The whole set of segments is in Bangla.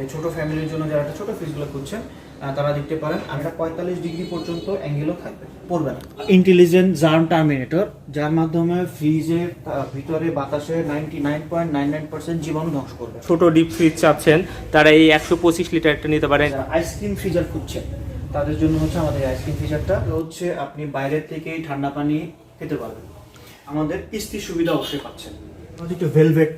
এই ছোট ফ্যামিলির জন্য যারা একটা ছোট ফ্রিজগুলো খুঁজছেন তারা দেখতে পারেন আমরা পঁয়তাল্লিশ ডিগ্রি পর্যন্ত অ্যাঙ্গেলও থাকবে পড়বে না। ইন্টেলিজেন্ট জার্ম টার্মিনেটর যার মাধ্যমে ফ্রিজের ভিতরে বাতাসে ninety nine point nine nine percent জীবাণু ধ্বংস করবে। ছোট ডিপ ফ্রিজ চাচ্ছেন তারা এই একশো পঁচিশ লিটারটা নিতে পারেন। আইসক্রিম ফ্রিজার খুঁজছেন। তাদের জন্য হচ্ছে আমাদের আইসক্রিম ফ্রিজারটা হচ্ছে আপনি বাইরের থেকে ঠান্ডা পানি খেতে পারবেন। আমাদের কিস্তির সুবিধা অবশ্যই পাচ্ছেন। আমাদের একটু ভেলভেট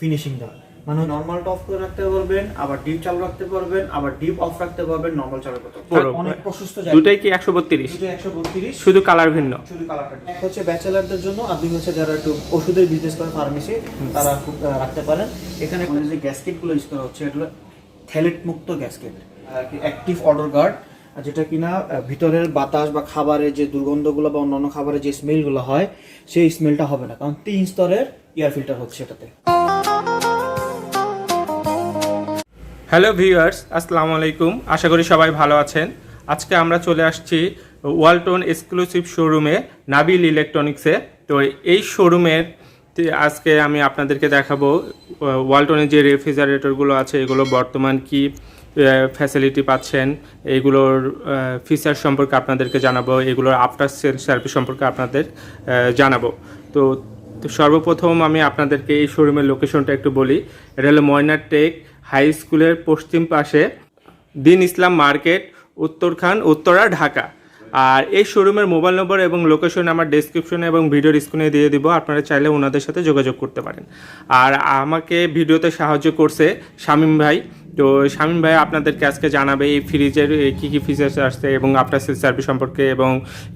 ফিনিশিং দেওয়া। মানে নর্মালটা অফ করে রাখতে পারবেন আবার ডিপ চালু রাখতে পারবেন আবার ডিপ অফ রাখতে পারবেন নর্মাল চালু করতে পুরো। পারবেন অনেক প্রশস্ত জায়গা। দুটাই কি একশো বত্রিশ? দুটো একশো বত্রিশ। শুধু কালার ভিন্ন। শুধু কালারটা এক হচ্ছে ব্যাচেলারদের জন্য আর দুই হচ্ছে যারা একটু ওষুধের বিজনেস করে ফার্মেসি তারা খুব রাখতে পারেন। এখানে যে গ্যাসকেটগুলো ইউজ করা হচ্ছে এগুলো থ্যালেট মুক্ত গ্যাসকেট আর কি অ্যাক্টিভ অর্ডার গার্ড যেটা কিনা ভিতরের বাতাস বা খাবারের যে দুর্গন্ধগুলো বা অন্যান্য খাবারের যে স্মেলগুলো হয় সেই স্মেলটা হবে না। কারণ তিন স্তরের এয়ার ফিল্টার হচ্ছে এটাতে। হ্যালো ভিউয়ার্স, আসসালামু আলাইকুম। আশা করি সবাই ভালো আছেন। আজকে আমরা চলে আসছি ওয়ালটন এক্সক্লুসিভ শোরুমে নাবিল ইলেকট্রনিক্সে। তো এই শোরুমের আজকে আমি আপনাদেরকে দেখাবো ওয়ালটনের যে রেফ্রিজারেটরগুলো আছে, এগুলো বর্তমান কি ফ্যাসিলিটি পাচ্ছেন, এগুলোর ফিচার সম্পর্কে আপনাদেরকে জানাব, এগুলোর আফটার সেল সার্ভিস সম্পর্কে আপনাদের জানাব। তো সর্বপ্রথম আমি আপনাদেরকে এই শোরুমের লোকেশনটা একটু বলি। এটা হলো ময়নার টেক হাই স্কুলের পশ্চিম পাশে দিন ইসলাম মার্কেট, উত্তরখান, উত্তরা, ঢাকা। আর এই শোরুমের মোবাইল নম্বর এবং লোকেশন আমার ডেসক্রিপশনে এবং ভিডিওর স্ক্রিনে দিয়ে দিব। আপনারা চাইলে ওনাদের সাথে যোগাযোগ করতে পারেন। আর আমাকে ভিডিওতে সাহায্য করছে শামীম ভাই। তো শামীম ভাই আপনাদেরকে আজকে জানাবে এই ফ্রিজের কী কী ফিচার্স আসছে এবং আফটার সেল সার্ভিস সম্পর্কে এবং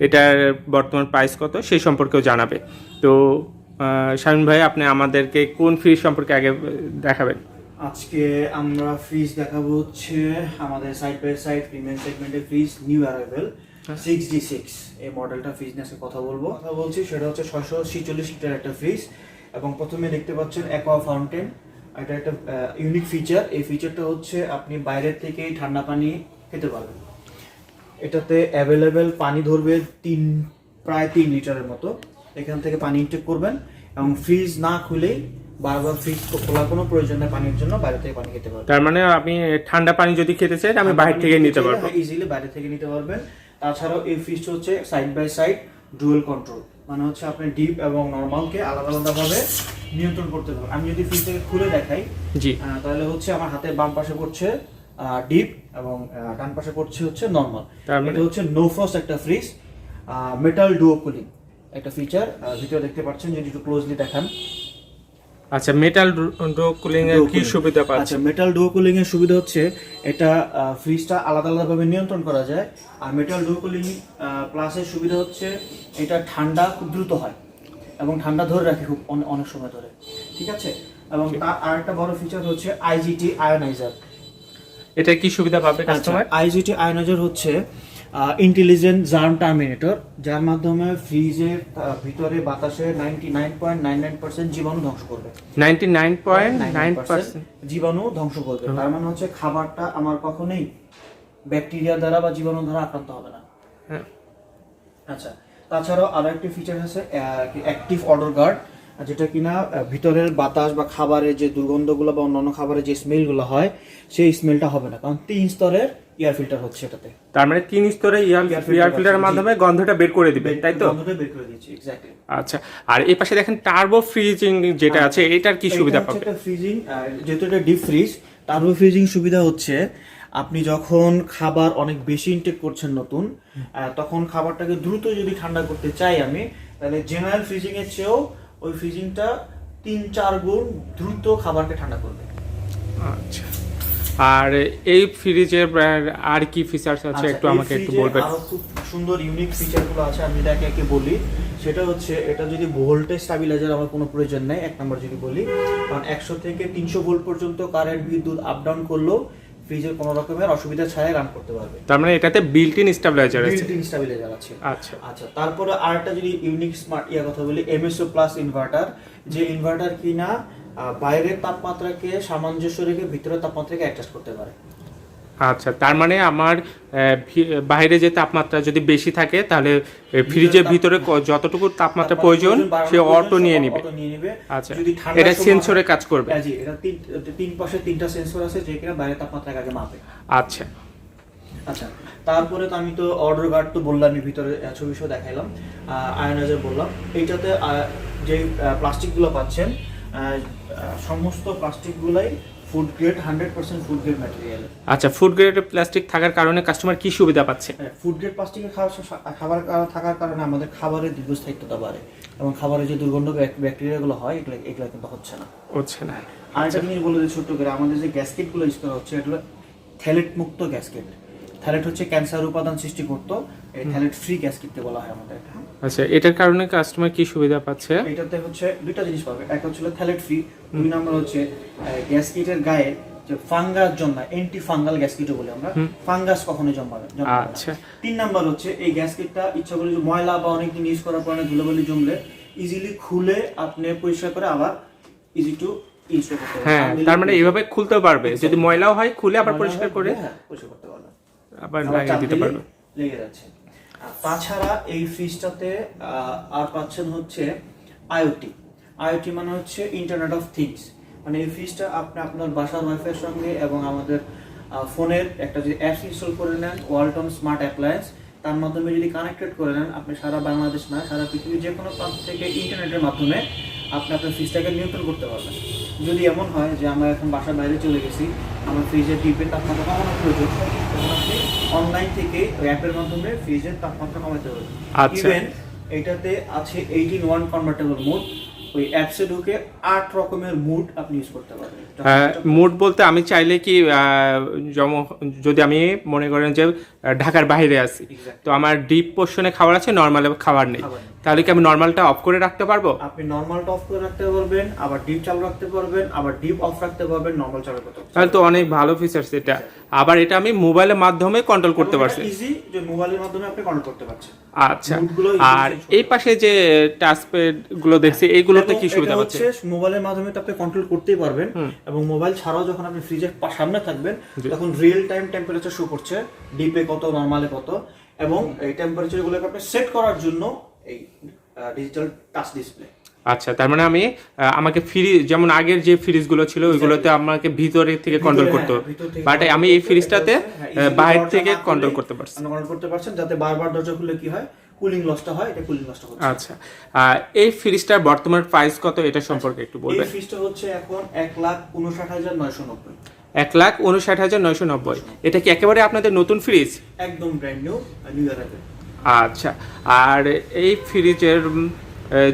এটার বর্তমান প্রাইস কত সেই সম্পর্কেও জানাবে। তো শামীম ভাই, আপনি আমাদেরকে কোন ফ্রিজ সম্পর্কে আগে দেখাবেন? আজকে আমরা ফ্রিজ দেখাবো হচ্ছে আমাদের সাইড বাই সাইড প্রিমিয়াম সেগমেন্টের fridge new arrival six D six এই মডেলটা ফ্রিজ নিয়ে আজকে কথা বলব। কথা বলছি সেটা হচ্ছে ছয়শো ছিচল্লিশ লিটার একটা ফ্রিজ এবং প্রথমে দেখতে পাচ্ছেন অ্যাকোয়া ফাউন্টেন এটা একটা ইউনিক ফিচার এই ফিচারটা হচ্ছে আপনি বাইরের থেকেই ঠান্ডা পানি খেতে পারবেন। এটাতে অ্যাভেলেবেল পানি ধরবে তিন প্রায় তিন লিটারের মতো। এখান থেকে পানি ইনটেক করবেন এবং ফ্রিজ না খুলেই বারবার ফ্রিজ খোলার কোনো প্রয়োজন নেই পানির জন্য বাইরে থেকে পানি খেতে পারবেন। তার মানে আপনি ঠান্ডা পানি যদি খেতে চান আমি বাইরে থেকে নিতে পারব। ইজিলি বাইরে থেকে নিতে পারবেন। তাছাড়াও এই ফ্রিজটা হচ্ছে side by side dual control মানে হচ্ছে আপনি ডিপ এবং নর্মালকে আলাদা আলাদা ভাবে নিয়ন্ত্রণ করতে পারবেন। আমি যদি ফ্রিজ থেকে খুলে দেখাই জি। তাহলে হচ্ছে আমার হাতের বাম পাশে পড়ছে ডিপ এবং ডান পাশে পড়ছে হচ্ছে নর্মাল মানে- এটা হচ্ছে নো ফ্রস্ট একটা ফ্রিজ মেটাল ডুও কুলিং একটা ফিচার ভিতরে দেখতে পাচ্ছেন যদি একটু ক্লোজলি দেখান। আচ্ছা মেটাল ডো কুলিং এর কি সুবিধা পাচ্ছে আচ্ছা মেটাল ডুও কুলিং এর সুবিধা হচ্ছে এটা ফ্রিজটা আলাদা আলাদা ভাবে নিয়ন্ত্রণ করা যায় আর মেটাল ডুও কুলিং প্লাসের সুবিধা হচ্ছে এটা ঠান্ডা খুব দ্রুত হয় এবং ঠান্ডা ধরে রাখে খুব অনেক সময় ধরে ঠিক আছে? এবং তার আরেকটা বড় ফিচার হচ্ছে আইজিটি আয়োনাইজার এটা কি সুবিধা পাবে কাস্টমার আইজিটি আয়োনাইজার হচ্ছে ইন্টেলিজেন্ট জার্ম টার্মিনেটর যার মাধ্যমে ফ্রিজের ভিতরে বাতাসে ninety nine point nine nine percent জীবাণু ধ্বংস করবে। Ninety nine point nine percent জীবাণু ধ্বংস করবে। তার মানে হচ্ছে খাবারটা আমার কখনোই ব্যাকটেরিয়া দ্বারা বা জীবাণু দ্বারা আক্রান্ত হবে না। হ্যাঁ। আচ্ছা তাছাড়াও আরও একটি ফিচার আছে অ্যাক্টিভ অর্ডার গার্ড যেটা কিনা ভিতরের বাতাস বা খাবারের যে দুর্গন্ধগুলো বা অন্যান্য খাবারের যে স্মেলগুলো হয় সেই স্মেলটা হবে না। কারণ তিন স্তরের এয়ার ফিল্টার হচ্ছে এটাতে। তার মানে তিন স্তরে এয়ার ফিল্টারের মাধ্যমে গন্ধটা বের করে দিবে তাই তো? গন্ধটা বের করে দিয়েছি এক্স্যাক্টলি আচ্ছা আর এই পাশে দেখেন টার্বো ফ্রিজিং যেটা আছে এটার কি সুবিধা পাবে? একটা ফ্রিজিং যেহেতু এটা ডিপ ফ্রিজ টার্বো ফ্রিজিং সুবিধা হচ্ছে আপনি যখন খাবার অনেক বেশি ইনটেক করছেন নতুন তখন খাবারটাকে দ্রুত যদি ঠান্ডা করতে চাই আমি তাহলে জেনারেল ফ্রিজিং এর চেয়েও ওই ফ্রিজিংটা তিন চার গুণ দ্রুত খাবারকে ঠান্ডা করবে। আচ্ছা। আর এই ফ্রিজের আর কি ফিচার্স আছে আচ্ছা, একটু আমাকে একটু বলবেন? খুব সুন্দর ইউনিক ফিচারগুলো আছে আমি এটাকে একে একে বলি। সেটা হচ্ছে এটা যদি ভোল্টেজ স্টাবিলাইজার আমার কোনো প্রয়োজন নেই এক নম্বর যদি বলি। কারণ একশো থেকে তিনশো ভোল্ট পর্যন্ত কারেন্ট বিদ্যুৎ আপ ডাউন করলেও ফ্রিজের কোনো রকমের অসুবিধা ছাড়াই রান করতে পারবে। তার মানে এটাতে বিল্ট ইন স্টেবিলাইজার আছে? বিল্ট ইন স্টেবিলাইজার আছে। আচ্ছা। আচ্ছা তারপরে আরেকটা যদি ইউনিক স্মার্ট ইয়া কথা বলি এমএসও প্লাস ইনভার্টার যে ইনভার্টার কিনা বাইরের তাপমাত্রাকে সামঞ্জস্য রেখে ভিতরের তাপমাত্রাকে অ্যাডজাস্ট করতে পারে। আচ্ছা তার মানে আমার বাইরে যে তাপমাত্রা যদি বেশি থাকে তাহলে ফ্রিজের ভিতরে যতটুকু তাপমাত্রা প্রয়োজন সে অটো নিয়ে নিবে। আচ্ছা এটা সেন্সরে কাজ করবে। হ্যাঁ জি এটা তিন পাশে তিনটা সেন্সর আছে যে কিনা বাইরের তাপমাত্রা আগে মাপে। আচ্ছা। আচ্ছা তারপরে তো আমি তো অর্ডার গার্ড তো বললামই ভিতরে ছবি সহ দেখাইলাম। আয়নাইজার বললাম। এইটাতে যে প্লাস্টিকগুলো পাচ্ছেন সমস্ত প্লাস্টিকগুলাই food grade hundred percent food grade material আচ্ছা ফুড গ্রেড প্লাস্টিক থাকার কারণে কাস্টমার কি সুবিধা পাচ্ছে? ফুড গ্রেড প্লাস্টিকের খাবার থাকার কারণে আমাদের খাবারের দীর্ঘস্থায়িত্বতা বাড়ে। এবং খাবারের যে দুর্গন্ধ ব্যাকটেরিয়াগুলো হয় এগুলো এগুলো কিন্তু হচ্ছে না। হচ্ছে না। আরেকটা জিনিস বলে দিই ছোট্ট করে আমাদের যে গ্যাসকেটগুলো ইউজ করা হচ্ছে এগুলো থ্যালেট মুক্ত গ্যাসকেট থ্যালেট হচ্ছে ক্যান্সার উপাদান সৃষ্টি করতো। এই থ্যালেট ফ্রি গ্যাসকেটকে বলা হয় আমাদের? আচ্ছা এটার কারণে কাস্টমার কি সুবিধা পাচ্ছে? এটাতে হচ্ছে দুইটা জিনিস পাবে। এক হচ্ছে থ্যালেট ফ্রি দুই নম্বর হচ্ছে গ্যাসকেটের গায়ে যে ফাঙ্গাস জন্মায় অ্যান্টি ফাঙ্গাল গ্যাসকেটও বলি আমরা ফাঙ্গাস কখনো জন্মাবে। আচ্ছা। তিন নাম্বার হচ্ছে এই গ্যাসকেটটা ইচ্ছা করলে ময়লা বা অনেকদিন ইউজ করার পরে ধুলোবালি জমলে ইজিলি খুলে আপনি পরিষ্কার করে আবার ইজি টু ইউজ করতে পারবেন। হ্যাঁ তার মানে এইভাবে খুলতে পারবে। যদি ময়লাও হয় খুলে আবার পরিষ্কার করে হ্যাঁ পরিষ্কার করতে পারবেন আবার লাগিয়ে দিতে পারবে। লেগে যাচ্ছে। তাছাড়া এই ফ্রিজটাতে আর পাচ্ছেন হচ্ছে আইওটি আইওটি মানে হচ্ছে ইন্টারনেট অফ থিংস মানে এই ফ্রিজটা আপনি আপনার বাসার ওয়াইফাইয়ের সঙ্গে এবং আমাদের ফোনের একটা যদি অ্যাপস ইনস্টল করে নেন ওয়ালটন স্মার্ট অ্যাপ্লায়েন্স তার মাধ্যমে যদি কানেক্টেড করে নেন আপনি সারা বাংলাদেশ না সারা পৃথিবীর যে কোনো প্রান্ত থেকে ইন্টারনেটের মাধ্যমে আপনি আপনার ফ্রিজটাকে নিয়ন্ত্রণ করতে পারবেন। যদি এমন হয় যে আমরা এখন বাসার বাইরে চলে গেছি আমার ফ্রিজের ডিপের তাপমাত্রা কমানো প্রয়োজন তখন আপনি অনলাইন থেকে ওই অ্যাপের মাধ্যমে ফ্রিজের তাপমাত্রা কমাতে হবে আচ্ছা। ইভেন এটাতে আছে এইটিন ওয়ান কনভার্টেবল মোড ওই অ্যাপসে ঢুকে আট রকমের মুড আপনি ইউজ করতে পারবেন মুড বলতে আমি চাইলে কি যদি আমি মনে করেন যে ঢাকার বাইরে আছি তো আমার ডিপ পোর্শনে খাবার আছে নর্মাল খাবার নেই। তাহলে কি আমি নর্মালটা অফ করে রাখতে পারব? আপনি নর্মালটা অফ করে রাখতে পারবেন আবার ডিপ চালু রাখতে পারবেন আবার ডিপ অফ রাখতে পারবেন নর্মাল চালু করতে পারবেন। তাহলে তো অনেক ভালো ফিচার্স এটা। আবার এটা আমি মোবাইলের মাধ্যমে কন্ট্রোল করতে পারছি। ইজি যে মোবাইলের মাধ্যমে আপনি কন্ট্রোল করতে পারছেন। আচ্ছা। আর এই পাশে যে টাচপ্যাডগুলো দেখছি এইগুলোতে কি সুবিধা হচ্ছে? মোবাইলের মাধ্যমে তো আপনি কন্ট্রোল করতেই পারবেন। এবং মোবাইল ছাড়াও যখন আপনি ফ্রিজের সামনে থাকবেন তখন রিয়েল টাইম টেম্পারেচার শো করছে ডিপে কত নরমালে কত। এবং এই টেম্পারেচার গুলোকে আপনি সেট করার জন্য এই ডিজিটাল টাচ ডিসপ্লে আচ্ছা তার মানে আমি আমাকে ফ্রিজ যেমন আগের যে ফ্রিজগুলো ছিল ওইগুলোতে আমাকে ভিতরে থেকে কন্ট্রোল করতে। হ্যাঁ, বাট আমি এই ফ্রিজটাতে হ্যাঁ, বাইরে থেকে কন্ট্রোল করতে পারছি। কন্ট্রোল করতে পারছেন যাতে বারবার দরজা খুললে কি হয়? কুলিং লসটা হয় এটা কুলিং লসটা হচ্ছে। আচ্ছা এই ফ্রিজটার বর্তমান প্রাইস কত? এটা সম্পর্কে একটু বলবেন। এই ফ্রিজটা হচ্ছে এখন এক লাখ উনষাট হাজার নয়শো নব্বই। এক লাখ উনষাট হাজার নয়শো নব্বই। এটা কি একেবারে আপনাদের নতুন ফ্রিজ একদম ব্র্যান্ড নিউ নিউ অ্যারাইভেল আচ্ছা আর এই ফ্রিজের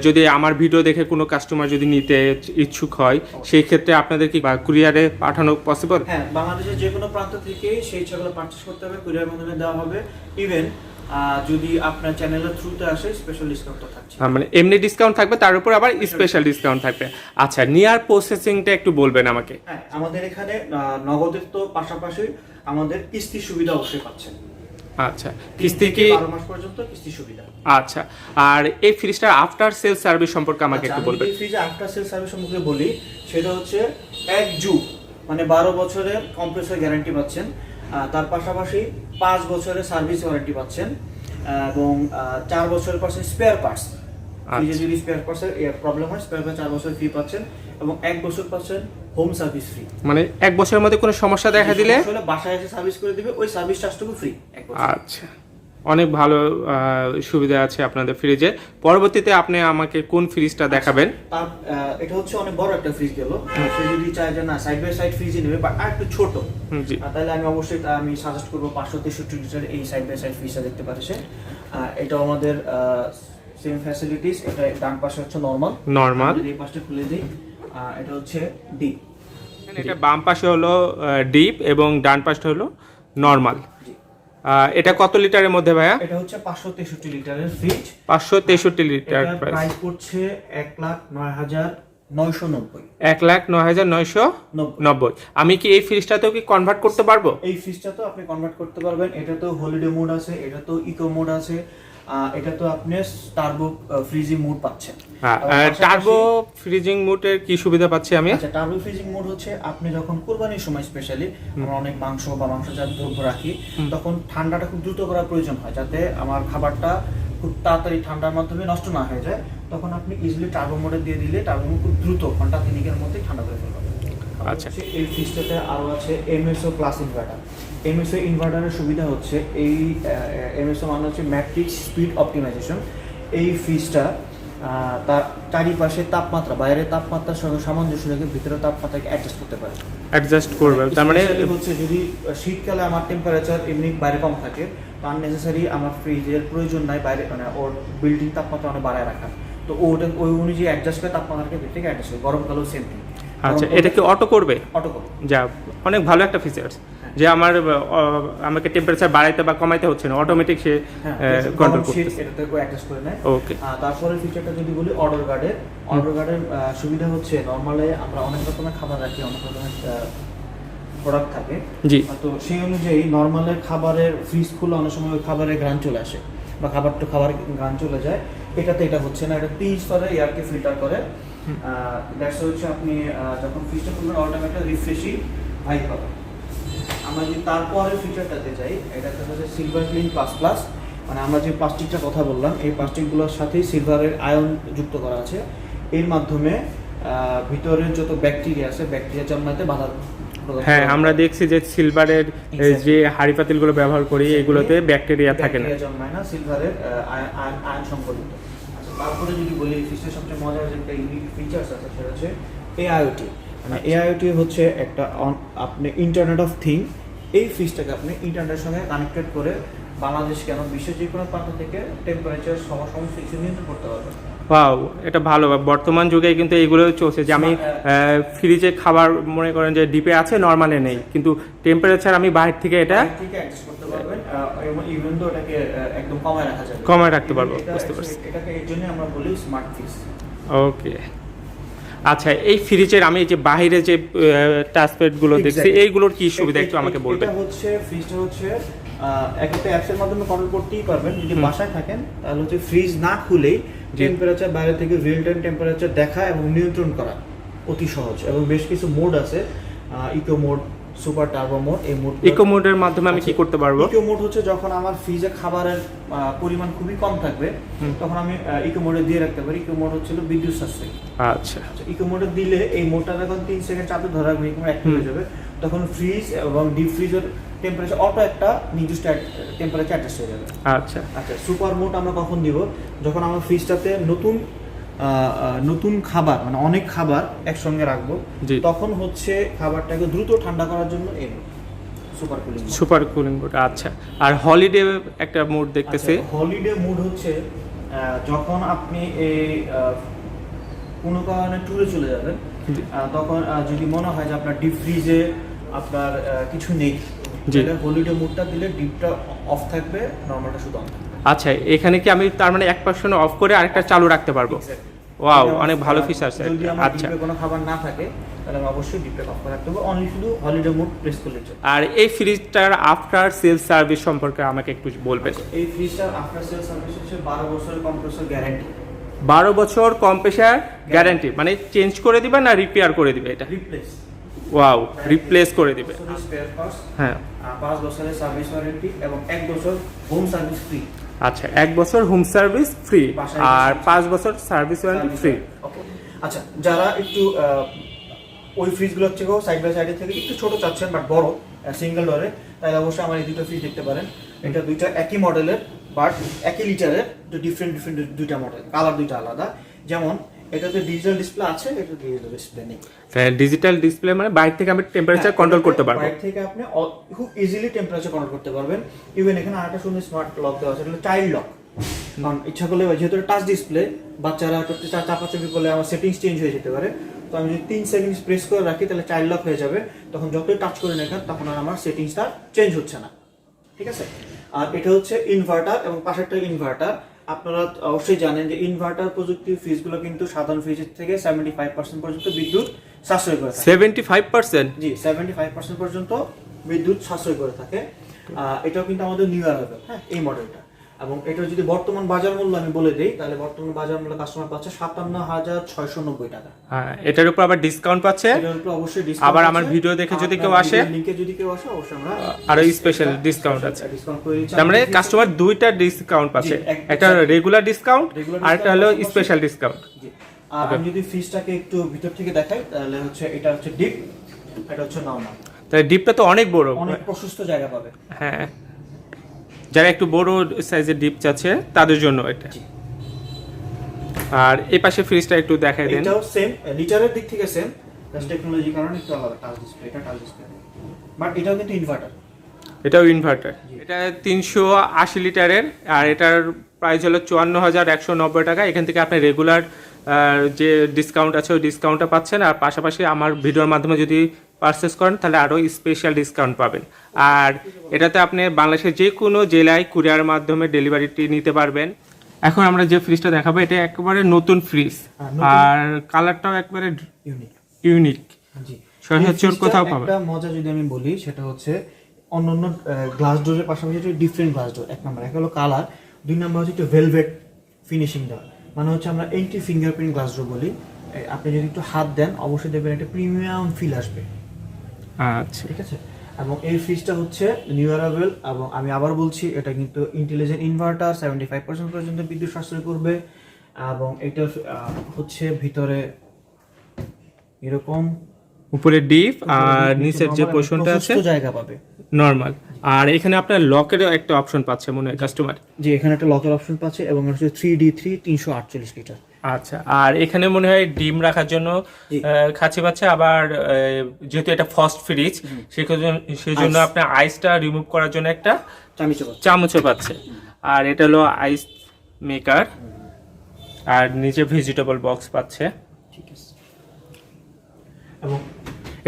যদি আমার ভিডিও দেখে কোনো কাস্টমার যদি নিতে ইচ্ছুক হয় সেই ক্ষেত্রে আপনাদের কি কুরিয়ারে পাঠানো পসিবল হ্যাঁ বাংলাদেশের যে কোনো প্রান্ত থেকে সেই ইচ্ছাগুলো পারচেস করতে হবে কুরিয়ার মাধ্যমে দেওয়া হবে। ইভেন যদি আপনার চ্যানেলের থ্রুতে আসে স্পেশাল ডিসকাউন্টও থাকছে। মানে এমনি ডিসকাউন্ট থাকবে তার উপর আবার স্পেশাল ডিসকাউন্ট থাকবে। আচ্ছা নিয়ার প্রসেসিংটা একটু বলবেন আমাকে। হ্যাঁ আমাদের এখানে নগদের তো পাশাপাশি আমাদের কিস্তি সুবিধা অবশ্যই পাচ্ছেন। আচ্ছা কিস্তি কি বারো মাস পর্যন্ত কিস্তি সুবিধা। আচ্ছা আর এই ফ্রিজটার আফটার সেল সার্ভিস সম্পর্কে আমাকে আচ্ছা, একটু বলবেন। যদি ফ্রিজে আফটার সেল সার্ভিস সম্পর্কে বলি সেটা হচ্ছে এক যুগ মানে বারো বছরের কম্প্রেসর গ্যারান্টি পাচ্ছেন তার পাশাপাশি পাঁচ বছরের সার্ভিস ওয়ারেন্টি পাচ্ছেন এবং চার বছরের পাচ্ছেন স্পেয়ার পার্টস ফ্রিজে যদি স্পেয়ার পার্টসের প্রবলেম হয় স্পেয়ার পার্টস চার বছর ফ্রি পাচ্ছেন এবং এক বছর পাচ্ছেন হোম সার্ভিস ফ্রি মানে এক বছরের মধ্যে কোনো সমস্যা দেখা দিলে? বাসায় এসে সার্ভিস করে দিবে ওই সার্ভিস চার্জটুকু ফ্রি আচ্ছা। অনেক ভালো সুবিধা আছে আপনাদের ফ্রিজে পরবর্তীতে আপনি আমাকে কোন ফ্রিজটা দেখাবেন? তার এটা হচ্ছে অনেক বড় একটা ফ্রিজ গেল। সে যদি চায় যে না সাইড বাই সাইড ফ্রিজই নেবে বা আর একটু ছোট। তাহলে আমি অবশ্যই আমি সাজেস্ট করব পাঁচশো তেষট্টি লিটার এই সাইড বাই সাইড ফ্রিজটা দেখতে পারে সে। এটা আমাদের সেম ফ্যাসিলিটিস এটা ডান পাশে হচ্ছে নর্মাল নর্মাল যদি এই পাশটা খুলে দিই। এটা হচ্ছে ডি এটা বাম পাশে হলো ডিপ এবং ডান পাশে হলো নর্মাল এটা কত লিটারের মধ্যে ভাইয়া? এটা হচ্ছে পাঁচশো তেষট্টি লিটারের ফ্রিজ পাঁচশো তেষট্টি লিটার এটার প্রাইস প্রাইস পড়ছে এক লাখ নয় হাজার নয়শো নব্বই। এক লাখ নয় হাজার নয়শো নব্বই। নব্বই আমি কি এই ফ্রিজটাতেও কি কনভার্ট করতে পারব? এই ফ্রিজটা তো আপনি কনভার্ট করতে পারবেন। এটা তো হলিডে মোড আছে এটা তো ইকো মোড আছে। এটা তো আপনি টার্বো ফ্রিজিং মোড পাচ্ছেন। টার্বো ফ্রিজিং মুটের কি সুবিধা পাচ্ছি আমি? আচ্ছা টার্বো ফ্রিজিং মোড হচ্ছে আপনি যখন কোরবানির সময় স্পেশালি আমরা অনেক মাংস বা মাংসজাত দ্রব্য রাখি তখন ঠান্ডাটা খুব দ্রুত করার প্রয়োজন হয় যাতে আমার খাবারটা খুব তাড়াতাড়ি ঠান্ডার মাধ্যমে নষ্ট না হয়ে যায়। তখন আপনি ইজিলি টার্বো মোডে দিয়ে দিলে টার্বো মোড খুব দ্রুত ঘণ্টা তিনিকের মধ্যে ঠান্ডা করে ফেলবে আচ্ছা। এই ফ্রিজটাতে আরও আছে এমএসও প্লাস ইনভার্টার এমএসও ইনভার্টারের সুবিধা হচ্ছে এই এমএসও মানে হচ্ছে ম্যাট্রিক্স স্পিড অপটিমাইজেশন এই ফ্রিজটা তার চারিপাশে তাপমাত্রা বাইরের তাপমাত্রার সঙ্গে সামঞ্জস্য রেখে ভিতরে তাপমাত্রাকে অ্যাডজাস্ট করতে পারে। অ্যাডজাস্ট করবে তার মানে হচ্ছে যদি শীতকালে আমার টেম্পারেচার এমনি বাইরে কম থাকে আননেসেসারি আমার ফ্রিজের প্রয়োজন নাই বাইরে মানে ওর বিল্ডিং তাপমাত্রা অনেক বাড়ায় রাখা তো ওটা ওই অনুযায়ী অ্যাডজাস্ট করে তাপমাত্রাকে ভিতরে অ্যাডজাস্ট করে গরমকালেও সেম থিং আচ্ছা এটা কি অটো করবে? অটো করো যা অনেক ভালো একটা ফিচার্স যে আমার আমাকে টেম্পারেচার বাড়াইতে বা কমাইতে হচ্ছে না অটোমেটিক সে হ্যাঁ কন্ট্রোল এটাতে অ্যাডজাস্ট করে নেয়। ওকে তারপরে ফিচারটা যদি বলি অর্ডার গার্ডের অর্ডার গার্ডের সুবিধা হচ্ছে নর্মালি আমরা অনেক রকমের খাবার রাখি অনেক রকমের প্রোডাক্ট থাকে। জি। তো সেই অনুযায়ী নর্মালের খাবারের ফ্রিজ খুলে অনেক সময় ওই খাবারের ঘ্রাণ চলে আসে বা খাবারটা খাবার ঘ্রাণ চলে যায়। এটাতে এটা হচ্ছে না এটা তিন স্তরে এয়ারকে ফিল্টার করে। দ্যাটস হচ্ছে আপনি যখন ফ্রিজটা খুলবেন অটোমেটিক রিফ্রেশিং হাই পাবেন। আমরা যদি তারপরে ফিচারটাতে যাই এটাতে হচ্ছে সিলভার ক্লিন প্লাস প্লাস মানে আমরা যে প্লাস্টিকটা কথা বললাম এই প্লাস্টিকগুলোর সাথেই সিলভারের আয়ন যুক্ত করা আছে। এর মাধ্যমে ভিতরের যত ব্যাকটেরিয়া আছে ব্যাকটেরিয়া জন্মাতে বাধা হ্যাঁ আমরা দেখছি যে সিলভারের যে হাড়ি পাতিলগুলো ব্যবহার করি এগুলোতে ব্যাকটেরিয়া থাকে না। জন্মায় না সিলভারের আয়ন সংকলিত আচ্ছা তারপরে যদি বলি ফিসের সবচেয়ে মজার যে একটা ইউনিক ফিচার্স আছে সেটা হচ্ছে এআইওটি মানে এআইওটি হচ্ছে একটা আপনি ইন্টারনেট অফ থিং এই ফিসটাকে আপনি ইন্টারনেটের সঙ্গে কানেক্টেড করে বাংলাদেশ কেন বিশ্বের যে কোনো প্রান্ত থেকে টেম্পারেচার সমস্ত কিছু নিয়ন্ত্রণ করতে পারবেন? ওয়াও এটা ভালো বর্তমান যুগে কিন্তু এগুলো চলছে যে আমি ফ্রিজে খাবার মনে করেন যে ডিপে আছে নর্মালে নেই। কিন্তু টেম্পারেচার আমি বাইরে থেকে এটা বাইরে অ্যাডজাস্ট করতে পারবেন এবং ইভেন তো এটাকে একদম কমায় রাখা যাবে। কমায় রাখতে পারব, বুঝতে পারছি। এটাকে এর জন্য আমরা বলি স্মার্ট ফিস ওকে আচ্ছা এই ফ্রিজের আমি এই যে বাইরে যে টাচপ্যাডগুলো দেখছি এইগুলোর কি সুবিধা একটু আমাকে বলবেন এটা হচ্ছে ফ্রিজটা হচ্ছে একটা অ্যাপসের মাধ্যমে কন্ট্রোল করতেই পারবেন যদি। বাসায় থাকেন তাহলে হচ্ছে ফ্রিজ না খুলেই। টেম্পারেচার বাইরে থেকে রিয়েল টাইম টেম্পারেচার দেখা এবং নিয়ন্ত্রণ করা অতি সহজ এবং বেশ কিছু মোড আছে eco mode super turbo mode এই মোড ইকো মোডের মাধ্যমে আমি কি করতে পারব? ইকো মোড হচ্ছে যখন আমার ফ্রিজে খাবারের পরিমাণ খুবই কম থাকবে তখন আমি ইকো মোডে দিয়ে রাখতে পারি। ইকো মোড হচ্ছিল বিদ্যুৎ সাশ্রয়ী। আচ্ছা। আচ্ছা ইকো মোডে দিলে এই মোডটা যখন তিন সেকেন্ড চাপে ধরা রাখবে ইকো অ্যাক্টিভ হয়ে যাবে তখন ফ্রিজ এবং ডিপ ফ্রিজের টেম্পারেচার অটো একটা নির্দিষ্ট টেম্পারেচার অ্যাডজাস্ট হয়ে যাবে। আচ্ছা। আচ্ছা সুপার মোড আমরা কখন দিব? যখন আমার ফ্রিজটাতে নতুন নতুন খাবার মানে অনেক খাবার একসঙ্গে রাখব। তখন হচ্ছে খাবারটাকে দ্রুত ঠান্ডা করার জন্য এই super cooling super cooling mode আচ্ছা। আর হলিডে একটা মোড দেখতেছি। হলিডে মুড হচ্ছে যখন আপনি এই কোনো কারণে ট্যুরে চলে যাবেন তখন যদি মনে হয় যে আপনার ডিপ ফ্রিজে আপনার কিছু নেই। হলিডে মুডটা দিলে ডিপটা অফ থাকবে নর্মালটা শুধু অন থাকবে। আচ্ছা এখানে কি আমি তার মানে এক পার্সেন্ট অফ করে আরেকটা চালু রাখতে পারব. ওয়াও অনেক ভালো ফিচার্স যদি আমার আচ্ছা। ডিপে কোনো খাবার না থাকে তাহলে অবশ্যই ডিপটা অফ রাখতে হবে অনলি শুধু হলিডে মুড প্রেস করলে চলে আর এই ফ্রিজটার আফটার সেল সার্ভিস সম্পর্কে আমাকে একটু বলবেন। এই ফ্রিজটার আফটার সেল সার্ভিস হচ্ছে বারো বছরের কম্প্রেসর গ্যারান্টি বারো বছর কম্প্রেসার গ্যারান্টি মানে চেঞ্জ করে দিবে না রিপেয়ার করে দিবে এটা? রিপ্লেস ওয়াও রিপ্লেস করে দিবে। হ্যাঁ। পাঁচ বছরের সার্ভিস ওয়ারেন্টি এবং এক বছর হোম সার্ভিস ফ্রি আচ্ছা এক বছর হোম সার্ভিস ফ্রি আর পাঁচ বছর সার্ভিস ওয়ারেন্টি ফ্রি আচ্ছা যারা একটু ওই ফ্রিজগুলোর থেকেও সাইড বাই সাইডের থেকে একটু ছোট চাচ্ছেন বাট বড় সিঙ্গেল ডোরে তাই অবশ্যই আমার এই দুটো ফ্রিজ দেখতে পারেন। এটা দুইটা একই মডেলের বাট একই লিটারের ডিফারেন্ট ডিফারেন্ট দুইটা মডেল কালার দুইটা আলাদা। যেমন এটাতে ডিজিটাল ডিসপ্লে আছে এটা ডিজিটাল ডিসপ্লে নেই। ডিজিটাল ডিসপ্লে মানে বাইরে থেকে আমি টেম্পারেচার হ্যাঁ, কন্ট্রোল করতে পারব। বাইরে থেকে আপনি খুব ইজিলি টেম্পারেচার কন্ট্রোল করতে পারবেন। ইভেন এখানে আরেকটা সুন্দর স্মার্ট লক দেওয়া আছে এটা চাইল্ড লক কারণ ইচ্ছা করলে যেহেতু টাচ ডিসপ্লে বাচ্চারা চাপাচাপি করলে আমার সেটিংস চেঞ্জ হয়ে যেতে পারে। তো আমি যদি তিন সেকেন্ড প্রেস করে রাখি তাহলে চাইল্ড লক হয়ে যাবে। তখন যতই টাচ করে নেখান তখন আর আমার সেটিংসটা চেঞ্জ হচ্ছে না। ঠিক আছে? আর এটা হচ্ছে ইনভার্টার এবং পাশেরটা ইনভার্টার আপনারা অবশ্যই জানেন যে ইনভার্টার প্রযুক্তির ফিজগুলো কিন্তু সাধারণ ফিজের থেকে সেভেন্টি ফাইভ পার্সেন্ট পর্যন্ত বিদ্যুৎ সাশ্রয় করে থাকে। সেভেন্টি ফাইভ পার্সেন্ট জি সেভেন্টি ফাইভ পার্সেন্ট পর্যন্ত বিদ্যুৎ সাশ্রয় করে থাকে। এটাও কিন্তু আমাদের নিউ অ্যারাইভেল হ্যাঁ এই মডেলটা এবং এটা যদি বর্তমান বাজার মূল্য আমি বলে দিই তাহলে বর্তমান বাজার মূল্য কাস্টমার পাচ্ছে সাতান্ন হাজার ছয়শো নব্বই টাকা। হ্যাঁ এটার উপর আবার ডিসকাউন্ট পাচ্ছে। এটার উপর অবশ্যই discount আবার আমার ভিডিও দেখে যদি কেউ আসে, লিঙ্কে যদি কেউ আসে অবশ্যই আমরা আরও স্পেশাল ডিসকাউন্ট আছে। ডিসকাউন্ট করে দিচ্ছি। তার মানে কাস্টমার দুইটা ডিসকাউন্ট পাচ্ছে। একটা রেগুলার ডিসকাউন্ট আর একটা হলো স্পেশাল ডিসকাউন্ট। আর আমি যদি ফ্রিজটাকে একটু ভিতর থেকে দেখাই তাহলে হচ্ছে এটা হচ্ছে ডিপ এটা হচ্ছে নর্মাল তাই ডিপটা তো অনেক বড়। অনেক প্রশস্ত জায়গা পাবে। হ্যাঁ। যারা একটু বড় সাইজের ডিপ চাচ্ছে তাদের জন্য এটা। আর এই পাশে ফ্রিজটা একটু দেখাই দেন। এটাও সেম লিটারের দিক থেকে সেম জাস্ট টেকনোলজি কারণে একটু আলাদা টাচ ডিসপ্লে এটা টাচ ডিসপ্লে বাট এটাও কিন্তু ইনভার্টার এটাও ইনভার্টার এটা তিনশো আশি লিটারের আর এটার প্রাইস হলো চুয়ান্ন হাজার একশো নব্বই টাকা। এখান থেকে আপনি রেগুলার যে ডিসকাউন্ট আছে ওই ডিসকাউন্টটা পাচ্ছেন। আর পাশাপাশি আমার ভিডিওর মাধ্যমে যদি পারচেস করেন তাহলে আরও স্পেশাল ডিসকাউন্ট পাবেন। আর এটাতে আপনি বাংলাদেশের যে কোনো জেলায় কুরিয়ার মাধ্যমে ডেলিভারিটি নিতে পারবেন। এখন আমরা যে ফ্রিজটা দেখাবো এটা একেবারে নতুন ফ্রিজ হ্যাঁ, আর কালারটাও একবারে ইউনিক ইউনিক জি। কোথাও পাবে একটা মজা যদি আমি বলি সেটা হচ্ছে অন্যান্য গ্লাস ডোরের পাশাপাশি ডিফারেন্ট গ্লাস ডোর এক নম্বর এক হলো কালার দুই নম্বর হচ্ছে একটু ভেলভেট ফিনিশিং দেওয়া মানে হচ্ছে আমরা এন্টি ফিঙ্গারপ্রিন্ট গ্লাস ডোর বলি। আপনি যদি একটু হাত দেন অবশ্যই দেখবেন একটা প্রিমিয়াম ফিল আসবে। আচ্ছা। ঠিক আছে? এবং এই ফ্রিজটা হচ্ছে নিউয়ারেবল এবং আমি আবার বলছি এটা কিন্তু intelligent inverter seventy five percent পর্যন্ত বিদ্যুৎ সাশ্রয় করবে এবং এটা হচ্ছে ভিতরে এরকম উপরে ডিপ আর নিচের যে পোর্শনটা আছে জায়গা পাবে। নর্মাল আর এখানে আপনার লকেরও একটা অপশন পাচ্ছে মনে হয় কাস্টমার যে এখানে একটা লকের অপশন পাচ্ছে এবং হচ্ছে থ্রি ডি থ্রি তিনশো আটচল্লিশ লিটার আচ্ছা আর এখানে মনে হয় ডিম রাখার জন্য। খাঁচি পাচ্ছে আবার যেহেতু এটা ফার্স্ট ফ্রিজ সেই জন্য আপনার আইসটা রিমুভ করার জন্য একটা চামি চামচও পাচ্ছে। আর এটা হলো আইস মেকার আর নিচে ভেজিটেবল বক্স পাচ্ছে। ঠিক আছে। এবং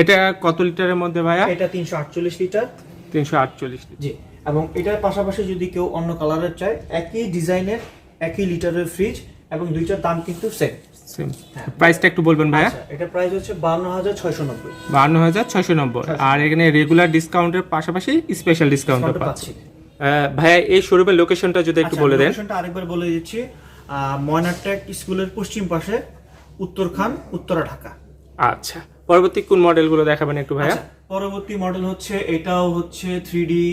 এটা কত লিটারের মধ্যে ভাইয়া? এটা তিনশো আটচল্লিশ লিটার। তিনশো আটচল্লিশ জি এবং এটার পাশাপাশি যদি কেউ অন্য কালারের চায় একই ডিজাইনের একই লিটারের ফ্রিজ এবং দুইটার দাম কিন্তু সেম সেম প্রাইসটা একটু বলবেন ভাইয়া? আচ্ছা এটা প্রাইস হচ্ছে বান্ন হাজার ছয়শো নব্বই। বান্ন হাজার ছয়শো নব্বই। আর এখানে রেগুলার ডিসকাউন্টের পাশাপাশি স্পেশাল ডিসকাউন্টও পাচ্ছে। ভাইয়া এই শোরুমের লোকেশনটা যদি একটু আচ্ছা, বলে দেন। লোকেশনটা আরেকবার বলে দিচ্ছি। ময়নারটেক স্কুলের পশ্চিম পাশে উত্তরখান উত্তরা ঢাকা। আচ্ছা পরবর্তী কোন মডেলগুলো দেখাবেন একটু ভাইয়া? আচ্ছা, পরবর্তী মডেল হচ্ছে এটাও হচ্ছে থ্রি ডি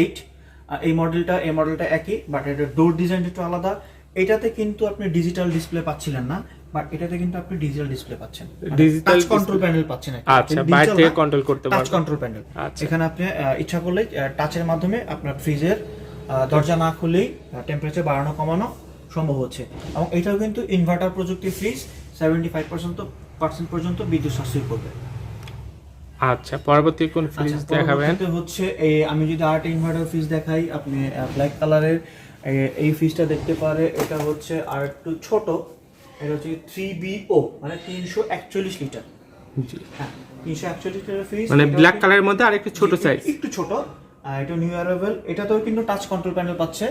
এইট এই মডেলটা এই মডেলটা একই বাট এটা ডোর ডিজাইন একটু আলাদা। এটাতে কিন্তু আপনি ডিজিটাল ডিসপ্লে পাচ্ছিলেন না বাট এটাতে কিন্তু আপনি ডিজিটাল ডিসপ্লে পাচ্ছেন। টাচ কন্ট্রোল প্যানেল পাচ্ছেন আচ্ছা বাইরে থেকে কন্ট্রোল করতে পারবেন। Touch control panel. এখানে আপনি ইচ্ছা করলে টাচের মাধ্যমে আপনার ফ্রিজের দরজা না খুলেই টেম্পারেচার বাড়ানো কমানো সম্ভব হচ্ছে। এবং এটাও কিন্তু ইনভার্টার প্রযুক্তি fridge seventy five percent percent পর্যন্ত বিদ্যুৎ সাশ্রয় করবে। আচ্ছা পরবর্তী কোন ফ্রিজ আচ্ছা, দেখাবেন? হচ্ছে এই আমি যদি আর্ট ইনভার্টার ফ্রিজ দেখাই আপনি ব্ল্যাক কালারের এই ফিজটা দেখতে পারে এটা হচ্ছে আর একটু ছোট এটা হচ্ছে থ্রি বিও মানে তিনশো একচল্লিশ লিটার। হ্যাঁ তিনশো একচল্লিশ লিটার মানে ব্ল্যাক কালারের মধ্যে আর একটু ছোট সাইজ একটু ছোট আর এটা নিউ অ্যারাইভেল এটাতেও কিন্তু টাচ কন্ট্রোল প্যানেল পাচ্ছে।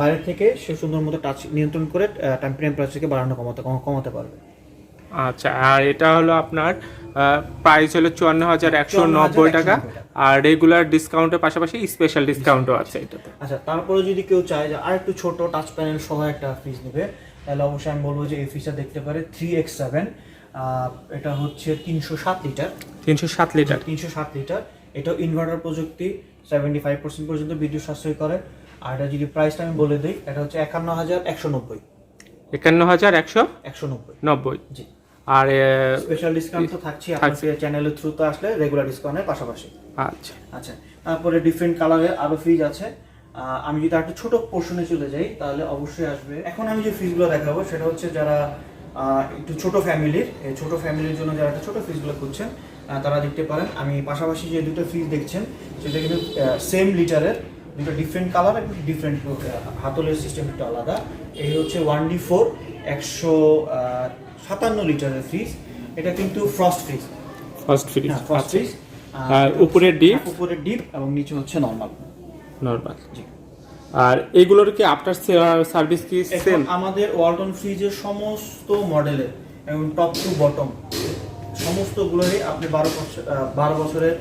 বাইরে থেকে সে সুন্দর মতো টাচ নিয়ন্ত্রণ করে টেম্পারেচারকে বাড়ানো কমাতে কমাতে পারবে। আচ্ছা আর এটা হলো আপনার প্রাইস হলো চুয়ান্ন হাজার একশো নব্বই টাকা। আর রেগুলার ডিসকাউন্টের পাশাপাশি স্পেশাল ডিসকাউন্টও আছে এটাতে। আচ্ছা তারপরে যদি কেউ চায় যে আর একটু ছোট টাচ প্যানেল সহ একটা ফ্রিজ নেবে তাহলে অবশ্যই আমি বলব যে এই ফ্রিজটা দেখতে পারে থ্রি এক্স সেভেন এটা হচ্ছে তিনশো সাত লিটার তিনশো সাত লিটার তিনশো সাত লিটার এটাও ইনভার্টার প্রযুক্তি সেভেন্টি ফাইভ পার্সেন্ট পর্যন্ত বিদ্যুৎ সাশ্রয় করে। আর এটা যদি প্রাইসটা আমি বলে দিই এটা হচ্ছে একান্ন হাজার একশো নব্বই। একান্ন হাজার একশো একশো নব্বই। নব্বই। জি। আর স্পেশাল ডিসকাউন্ট তো থাকছে। আপনার চ্যানেলের থ্রুতে আসলে রেগুলার ডিসকাউন্টের পাশাপাশি। আচ্ছা। আচ্ছা তারপরে ডিফারেন্ট কালারের আরও ফ্রিজ আছে। আমি যদি একটা ছোট পোর্শনে চলে যাই তাহলে অবশ্যই আসবে। এখন আমি যে ফ্রিজগুলো দেখাবো সেটা হচ্ছে যারা একটু ছোট ফ্যামিলির ছোট ফ্যামিলির জন্য যারা একটা ছোট ফ্রিজগুলো খুঁজছেন তারা দেখতে পারেন। আমি পাশাপাশি যে দুটো ফ্রিজ দেখছেন সেটা কিন্তু সেম লিটারের দুটো ডিফারেন্ট কালার এবং ডিফারেন্ট হাতলের সিস্টেম একটু আলাদা। এই হচ্ছে ওয়ান ডি ফোর একশো সাতান্ন লিটারের ফ্রিজ এটা কিন্তু frost fridge first fridge frost fridge আর উপরের ডিপ উপরে ডিপ এবং নিচে হচ্ছে নর্মাল নর্মাল জি। আর এগুলোর কি আফটার সার্ভিস কি সেম আমাদের ওয়ালটন ফ্রিজের সমস্ত মডেলের এবং টপ টু বটম সমস্তগুলোরই আপনি বারো বছর বারো বছরের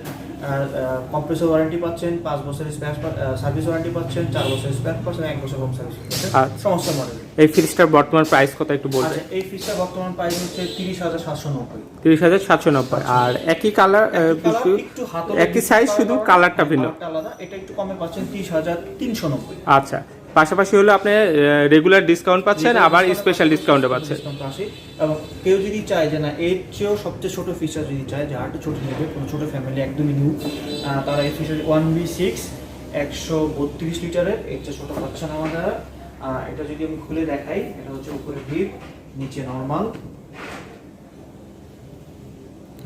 কম্প্রেসর ওয়ারেন্টি পাচ্ছেন পাঁচ বছরের স্পেয়ার সার্ভিস ওয়ারেন্টি পাচ্ছেন চার বছরের স্পেয়ার পাচ্ছেন এক বছর হোম সার্ভিস পাচ্ছেন আচ্ছা। সমস্ত মডেল এই ফ্রিজটার বর্তমান প্রাইস কত একটু বলবেন? আচ্ছা এই ফ্রিজটা বর্তমান প্রাইস হচ্ছে তিরিশ হাজার সাতশো নব্বই। তিরিশ হাজার সাতশো নব্বই। আর একই কালার একই সাইজ শুধু কালারটা ভিন্ন। আলাদা। এটা একটু কমে পাচ্ছেন তিরিশ হাজার তিনশো নব্বই। আচ্ছা পাশাপাশি হলো আপনি রেগুলার ডিসকাউন্ট পাচ্ছেন আবার স্পেশাল ডিসকাউন্টও পাচ্ছেন। এবং কেউ যদি চায় যে না এর চেয়েও সবচেয়ে ছোট ফিচার যদি চায় যে আরেকটু ছোট নেবে কোনো ছোট ফ্যামিলি একদমই নিউ তারা এই ফিচার ওয়ান বি সিক্স একশো বত্রিশ লিটারের এর চেয়ে ছোট পাচ্ছেন আমাদের। এটা যদি আমি খুলে দেখাই এটা হচ্ছে উপরে ডিপ নিচে নর্মাল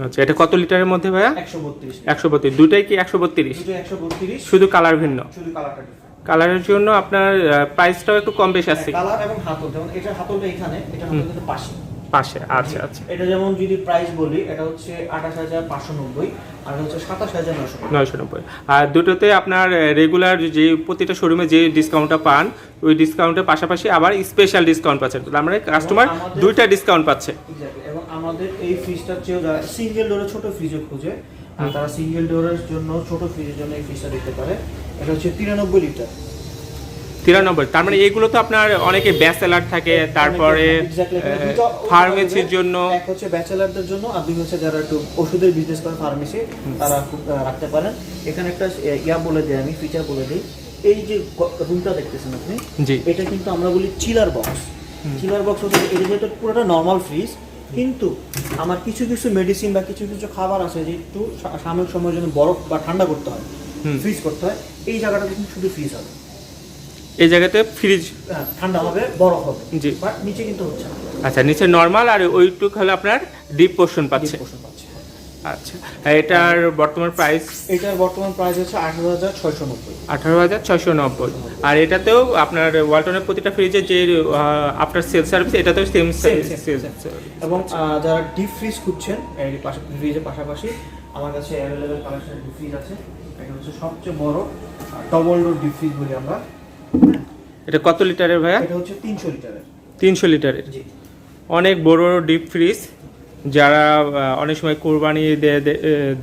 আচ্ছা এটা কত লিটারের মধ্যে ভাইয়া? একশো বত্রিশ একশো বত্রিশ। দুটাই কি একশো বত্রিশ? দুটো একশো বত্রিশ। শুধু কালার ভিন্ন? শুধু কালারটা কালারের জন্য আপনার প্রাইসটাও একটু কম বেশি আছে। কালার এবং হাতল। যেমন এটা হাতলটা এখানে এটা হাতলটা পাশে। পাশে আচ্ছা আচ্ছা। এটা যেমন যদি প্রাইস বলি এটা হচ্ছে আঠাশ হাজার পাঁচশো নব্বই আর হচ্ছে সাতাশ হাজার নয়শো নব্বই। আর দুটোতে আপনার রেগুলার যে প্রতিটা শোরুমে যে ডিসকাউন্টটা পান ওই ডিসকাউন্টের পাশাপাশি আবার স্পেশাল ডিসকাউন্ট পাচ্ছেন। তার মানে কাস্টমার দুইটা ডিসকাউন্ট পাচ্ছে। এবং আমাদের এই ফ্রিজটার চেয়েও যারা সিঙ্গেল ডোরের ছোট ফ্রিজও খুঁজে তারা সিঙ্গেল ডোরের জন্য ছোট ফ্রিজের জন্য এই ফ্রিজটা দিতে পারে। এটা হচ্ছে তিরানব্বই লিটার তিরানব্বই। তার মানে এগুলো তো আপনার অনেকে ব্যাচেলার থাকে তারপরে Exactly. দুটো ফার্মেসির জন্য। এক হচ্ছে ব্যাচেলারদের জন্য আর দুই হচ্ছে যারা একটু ওষুধের বিজনেস করে ফার্মেসি তারা রাখতে পারেন। এখানে একটা ইয়া বলে দিই আমি ফিচার বলে দিই। এই যে রুমটা দেখতেছেন আপনি জি। এটা কিন্তু আমরা বলি চিলার বক্স চিলার বক্স হচ্ছে এটা যেটা পুরোটা নর্মাল ফ্রিজ কিন্তু আমার কিছু কিছু মেডিসিন বা কিছু কিছু খাবার আছে যে একটু সাময়িক সময়ের জন্য বরফ বা ঠান্ডা করতে হয়। ফ্রিজ করতে হয় এই জায়গাটাতে কিন্তু শুধু ফ্রিজ হবে এই জায়গাতে ফ্রিজ হ্যাঁ, ঠান্ডা হবে বরফ হবে। জি। বাট নিচে কিন্তু হচ্ছে আচ্ছা নিচে নর্মাল আর ওইটুক হলো আপনার ডিপ পোর্শন পাচ্ছে। পাচ্ছে আচ্ছা এটার বর্তমান প্রাইস এটার বর্তমান প্রাইস হচ্ছে আঠারো হাজার ছয়শো নব্বই। আঠারো হাজার ছয়শো নব্বই। আর এটাতেও আপনার ওয়ালটনের প্রতিটা ফ্রিজে যে আফটার সেল সার্ভিস এটাতেও সেম সেল এবং যারা ডিপ ফ্রিজ খুঁজছেন ফ্রিজের পাশাপাশি আমার কাছে অ্যাভেলেবেল কালেকশনের ডিপ ফ্রিজ আছে। এটা হচ্ছে সবচেয়ে বড় ডবল ডোর ডিপ ফ্রিজ বলি আমরা। এটা কত লিটারের ভাইয়া? এটা হচ্ছে তিনশো লিটারের। তিনশো লিটারের। জি। অনেক বড় ডিপ ফ্রিজ যারা অনেক সময় কোরবানি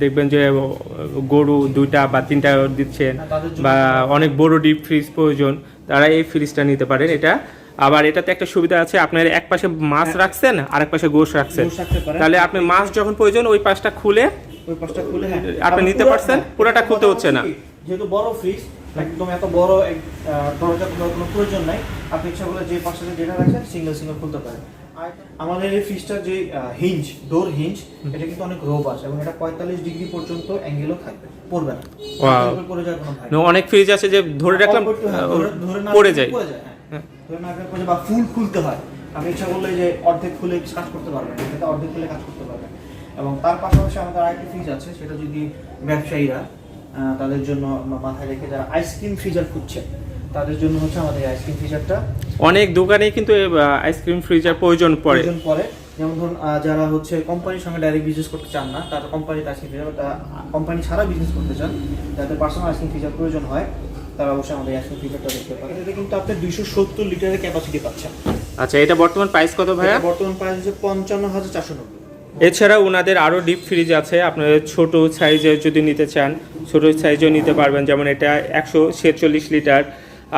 দেখবেন যে গরু দুইটা বা তিনটা দিচ্ছেন হ্যাঁ, বা অনেক বড় ডিপ ফ্রিজ প্রয়োজন তারা এই ফ্রিজটা নিতে পারেন। এটা আবার এটাতে একটা সুবিধা আছে আপনার এক পাশে মাছ রাখছেন আর এক পাশে গোশ রাখছেন। তাহলে আপনি মাছ যখন প্রয়োজন ওই পাশটা খুলে ওই পাশটা খুলে হ্যাঁ। আপনি নিতে পারছেন? হ্যাঁ, পুরোটা খুলতে হচ্ছে না। যেহেতু বড় ফ্রিজ একদম এত বড় এক, দরজা খোলার কোনো প্রয়োজন নাই। আপনি ইচ্ছা করলে যে পাশে যেটা রাখছেন সিঙ্গেল সিঙ্গেল খুলতে পারেন। আমাদের এই ফ্রিজটার যে হিঞ্জ ডোর হিঞ্জ এটা কিন্তু অনেক রোবাস এবং এটা পঁয়তাল্লিশ ডিগ্রি পর্যন্ত অ্যাঙ্গেলও থাকবে। পড়বে না। অনেক ফ্রিজ আছে যে ধরে রাখলাম হ্যাঁ, পড়ে যায়। যায়, হ্যাঁ। ধরে না বা ফুল খুলতে হয়। আপনি ইচ্ছা করলে যে অর্ধেক খুলে কাজ করতে পারবেন অর্ধেক খুলে কাজ করতে পারবেন। এবং তার পাশাপাশি আমাদের আরেকটি ফ্রিজ আছে সেটা যদি ব্যবসায়ীরা তাদের জন্য মাথায় রেখে যারা আইসক্রিম ফ্রিজার খুঁজছে তাদের জন্য হচ্ছে আমাদের আইসক্রিম ফ্রিজারটা অনেক দোকানেই কিন্তু আইসক্রিম ফ্রিজার প্রয়োজন পড়ে। প্রয়োজন পড়ে। যেমন ধরুন যারা হচ্ছে কোম্পানির সঙ্গে ডাইরেক্ট বিজনেস করতে চান না তারা কোম্পানিতে আইসক্রিম ফ্রিজার কোম্পানি ছাড়া বিজনেস করতে চান যাদের পার্সোনাল আইসক্রিম ফ্রিজার প্রয়োজন হয় তারা অবশ্যই আমাদের আইসক্রিম ফ্রিজারটা দেখতে পারে এটা কিন্তু আপনি দুইশো সত্তর লিটারের ক্যাপাসিটি পাচ্ছেন। আচ্ছা এটা বর্তমান প্রাইস কত ভাইয়া? বর্তমান প্রাইস হচ্ছে পঞ্চান্ন হাজার চারশো নব্বই। এছাড়া ওনাদের আরও ডিপ ফ্রিজ আছে। আপনাদের ছোট সাইজে যদি নিতে চান, ছোট সাইজেও নিতে পারবেন। যেমন এটা একশো ছেচল্লিশ লিটার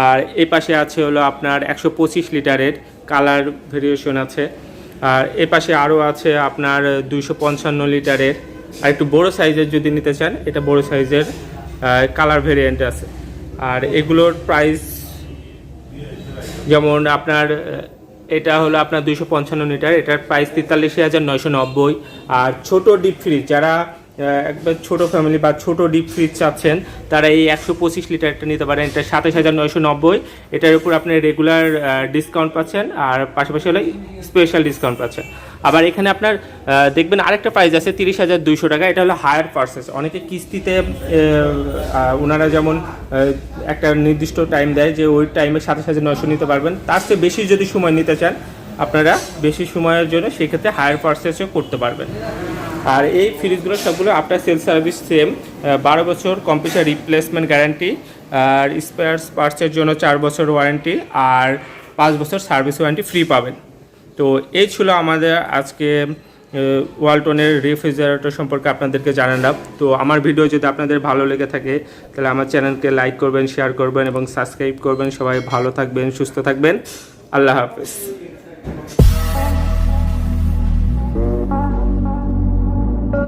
আর এই পাশে আছে হলো আপনার একশো পঁচিশ লিটারের কালার ভেরিয়েশন আছে। আর এ পাশে আরও আছে আপনার দুইশো পঞ্চান্ন লিটারের আর একটু বড় সাইজের যদি নিতে চান, এটা বড় সাইজের কালার ভেরিয়েন্ট আছে। আর এগুলোর প্রাইস যেমন আপনার এটা হলো আপনার দুইশো পঞ্চান্ন লিটার, এটার প্রাইস তেতাল্লিশ হাজার নয়শো নব্বই। আর ছোটো ডিপ ফ্রিজ যারা একবার ছোট ফ্যামিলি বা ছোট ডিপ ফ্রিজ চাচ্ছেন, তারা এই একশো পঁচিশ লিটারটা নিতে পারেন। এটা সাতাশ হাজার নয়শো নব্বই। এটার উপর আপনি রেগুলার ডিসকাউন্ট পাচ্ছেন, আর পাশাপাশি হলে স্পেশাল ডিসকাউন্ট পাচ্ছেন। আবার এখানে আপনার দেখবেন আরেকটা প্রাইস আছে তিরিশ হাজার দুইশো টাকা, এটা হলো হায়ার পার্সেস অনেকে কিস্তিতে ওনারা যেমন একটা নির্দিষ্ট টাইম দেয় যে ওই টাইমে সাতাশ হাজার নয়শো নিতে পারবেন। তার চেয়ে বেশি যদি সময় নিতে চান, আপনারা বেশি সময়ের জন্য সেক্ষেত্রে হায়ার পার্সেসও করতে পারবেন। আর এই ফ্রিজগুলো সবগুলো আফটার সেল সার্ভিস সেম বারো বছর কম্পিউটার রিপ্লেসমেন্ট গ্যারান্টি আর স্পেয়ার্স পার্টসের জন্য চার বছর ওয়ারেন্টি আর পাঁচ বছর সার্ভিস ওয়ারেন্টি ফ্রি পাবেন। তো এই ছিল আমাদের আজকে ওয়ালটনের রেফ্রিজারেটর সম্পর্কে আপনাদেরকে জানালাম। তো আমার ভিডিও যদি আপনাদের ভালো লেগে থাকে, তাহলে আমার চ্যানেলকে লাইক করবেন শেয়ার করবেন এবং সাবস্ক্রাইব করবেন। সবাই ভালো থাকবেন, সুস্থ থাকবেন। আল্লাহ হাফেজ।